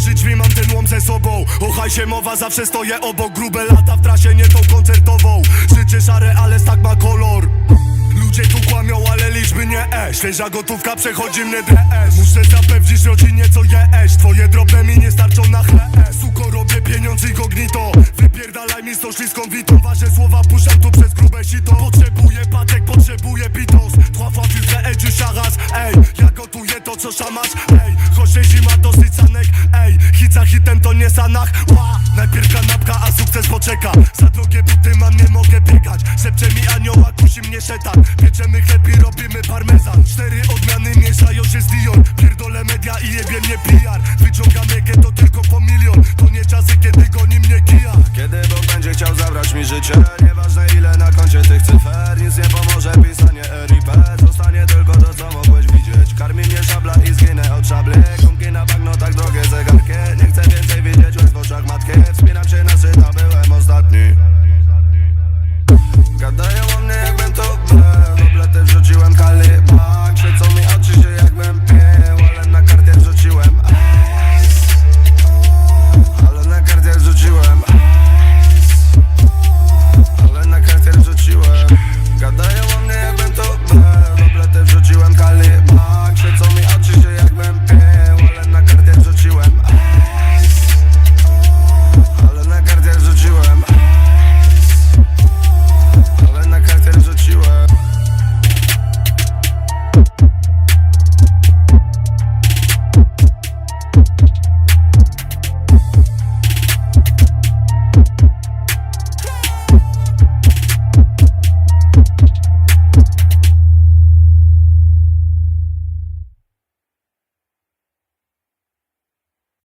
otworzyć drzwi, mam ten łom ze sobą. O hajsie mowa, zawsze stoję obok. Grube lata w trasie, nie tą koncertową. Życie szare, ale tak ma kolor. Ludzie tu kłamią, ale liczby nie e Świeża gotówka przechodzi mnie DS Muszę zapewnić rodzinie co jesz Twoje drobne mi nie starczą na chle Suko robię pieniądz incognito Wypierdalaj mi z tą śliską witą. Wasze słowa puszczam tu przez grube sito. Potrzebuję patek, potrzebuję pitos. Trois fois plus vrai, du charas Ej, ja gotuję to co szamasz. Ej, sanach Ła! Najpierw kanapka, a sukces poczeka Za drogie buty mam, nie mogę biegać Szepcze mi anioła, kusi mnie szetan Pieczemy chleb i robimy parmezan Cztery odmiany mieszają się z Dion Pierdolę media i jebie mnie PR Wyciągamy to tylko po milion To nie czasy, kiedy goni mnie kija Kiedy Bóg będzie chciał zabrać mi życie Nieważne ile na koncie tych cyfer Nic nie pomoże pisać